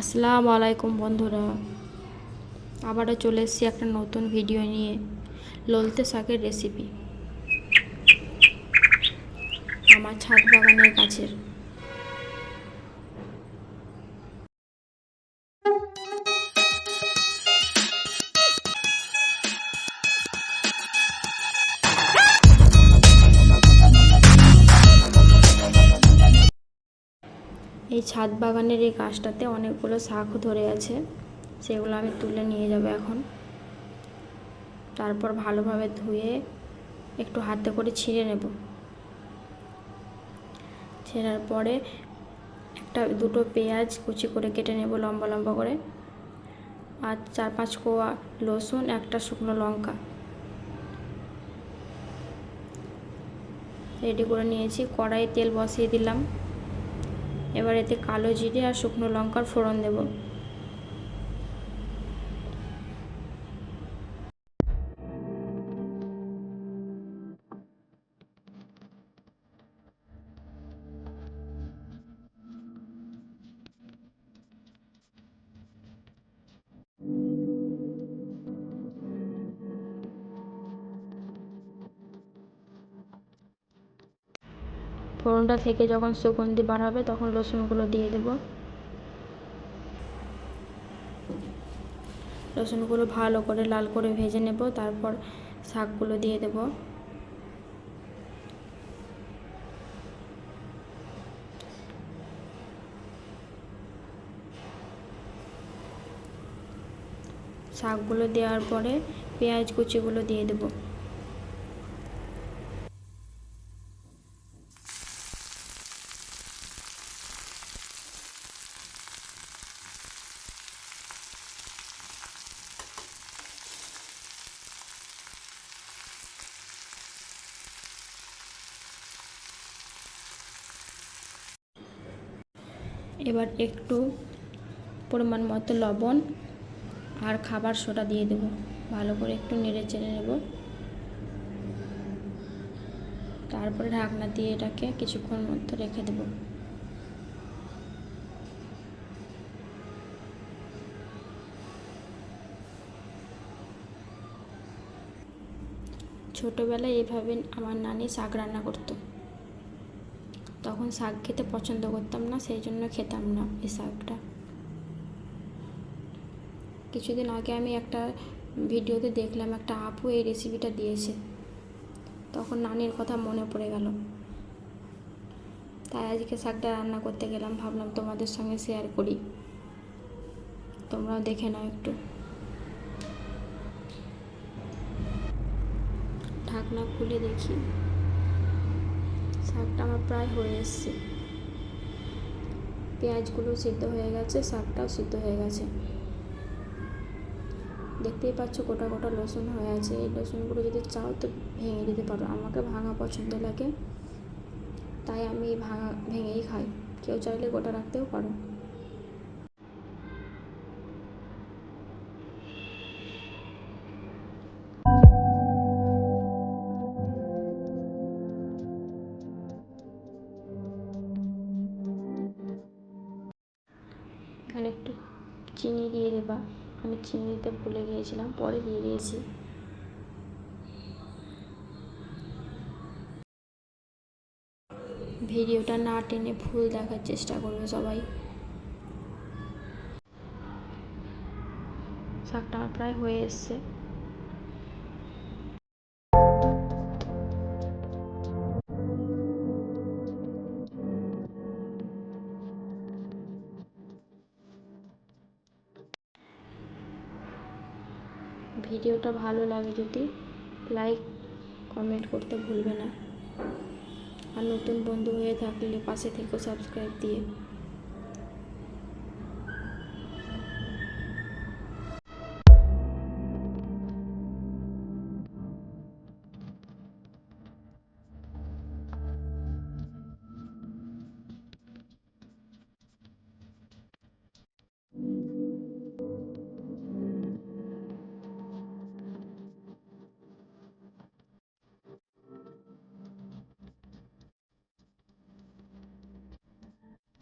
আসসালামু আলাইকুম বন্ধুরা। আবারও চলে এসেছি একটা নতুন ভিডিও নিয়ে, ললতে শাকের রেসিপি আমার ছাদ বাগানের গাছের এই ছাদ বাগানের এই গাছটাতে অনেকগুলো শাক ধরে আছে। সেগুলো আমি তুলে নিয়ে যাব এখন। তারপর ভালোভাবে ধুয়ে একটু হাতে করে ছিঁড়ে নেব। ছেঁড়ার পরে একটা, দুটো পেঁয়াজ কুচি করে কেটে নেব লম্বা লম্বা করে। আর চার পাঁচ কোয়া রসুন, একটা শুকনো লঙ্কা। রেডি করে নিয়েছি। কড়াইয়ে তেল বসিয়ে দিলাম। এবার এতে কালো জিরে আর শুকনো লঙ্কার ফোড়ন দেব। ফোড়নটা থেকে যখন সুগন্ধি বার হবে, তখন রসুনগুলো দিয়ে দেব। রসুনগুলো ভালো করে লাল করে ভেজে নেব, তারপর শাকগুলো দিয়ে দেব। শাকগুলো দেওয়ার পরে পেঁয়াজ কুচিগুলো দিয়ে দেবো। এবার একটু পরিমাণ মতো লবণ আর খাবার সোডা দিয়ে দেব। ভালো করে একটু নেড়ে চেড়ে নেব। তারপরে ঢাকনা দিয়ে এটাকে কিছুক্ষণ মতো রেখে দেব। ছোটোবেলায় এভাবে আমার নানি শাক রান্না করতো। তখন শাক খেতে পছন্দ করতাম না, সেই জন্য খেতাম না এই শাকটা। কিছুদিন আগে আমি একটা ভিডিওতে দেখলাম, একটা আপু এই রেসিপিটা দিয়েছে। তখন নানির কথা মনে পড়ে গেল। তাই আজকে শাকটা রান্না করতে গেলাম, ভাবলাম তোমাদের সঙ্গে শেয়ার করি। তোমরাও দেখে নাও একটু। ঢাকনা খুলে দেখি। শাকটা আমার প্রায় হয়ে এসছে। পেঁয়াজগুলো সিদ্ধ হয়ে গেছে, শাকটাও সিদ্ধ হয়ে গেছে। দেখতেই পাচ্ছ গোটা গোটা লসুন হয়ে আছে। এই লসুনগুলো যদি চাও তো ভেঙে দিতে পারো। আমাকে ভাঙা পছন্দ লাগে, তাই আমি ভাঙা, ভেঙেই খাই। কেউ চাইলে গোটা রাখতেও পারো। এখানে একটু চিনি দিয়ে দেবা আমি চিনি দিতে ভুলে গিয়েছিলাম, পরে দিয়ে দিয়েছি। ভিডিওটা না টেনে ফুল দেখার চেষ্টা করবে সবাই। শাকটা আমার প্রায় হয়ে এসছে। ভিডিওটা ভালো লাগে যদি লাইক, কমেন্ট করতে ভুলবে না। আর নতুন বন্ধু হয়ে থাকলে পাশে থেকে, সাবস্ক্রাইব দিয়ে।